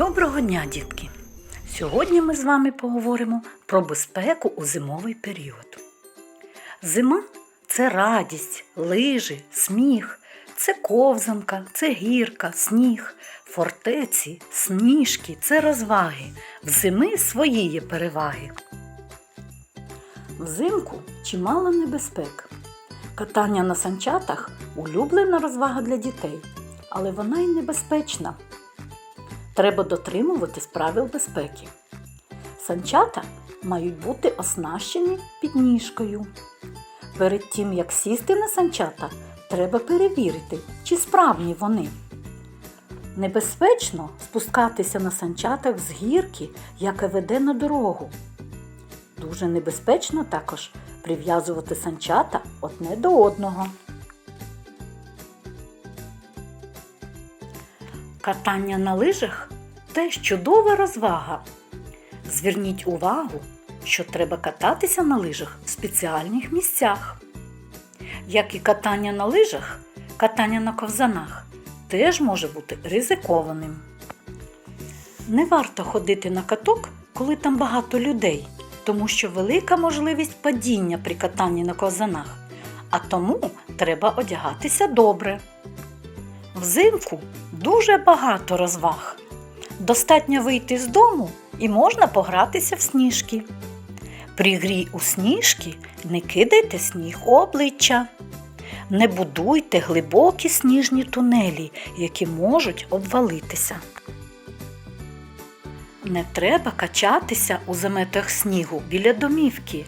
Доброго дня, дітки! Сьогодні ми з вами поговоримо про безпеку у зимовий період. Зима це радість, лижі, сміх, це ковзанка, це гірка, сніг, фортеці, сніжки, це розваги. В зими свої є переваги. Взимку чимало небезпек. Катання на санчатах улюблена розвага для дітей, але вона й небезпечна. Треба дотримуватись правил безпеки. Санчата мають бути оснащені підніжкою. Перед тим, як сісти на санчата, треба перевірити, чи справні вони. Небезпечно спускатися на санчатах з гірки, яка веде на дорогу. Дуже небезпечно також прив'язувати санчата одне до одного. Катання на лижах теж чудова розвага. Зверніть увагу, що треба кататися на лижах в спеціальних місцях. Як і катання на лижах, катання на ковзанах теж може бути ризикованим. Не варто ходити на каток, коли там багато людей, тому що велика можливість падіння при катанні на ковзанах, а тому треба одягатися добре. Взимку дуже багато розваг. Достатньо вийти з дому і можна погратися в сніжки. При грі у сніжки не кидайте сніг у обличчя. Не будуйте глибокі сніжні тунелі, які можуть обвалитися. Не треба качатися у заметах снігу біля домівки.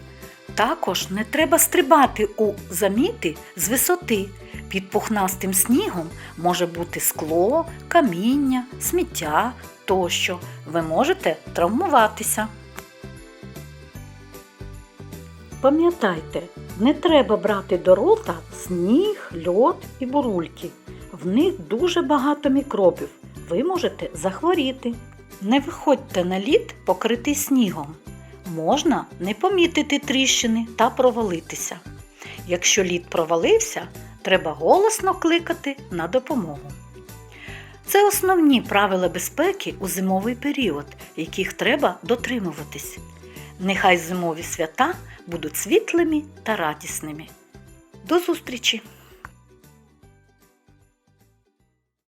Також не треба стрибати у заміти з висоти. Під пухнастим снігом може бути скло, каміння, сміття тощо. Ви можете травмуватися. Пам'ятайте, не треба брати до рота сніг, льод і бурульки. В них дуже багато мікробів. Ви можете захворіти. Не виходьте на лід, покритий снігом. Можна не помітити тріщини та провалитися. Якщо лід провалився, треба голосно кликати на допомогу. Це основні правила безпеки у зимовий період, яких треба дотримуватись. Нехай зимові свята будуть світлими та радісними. До зустрічі!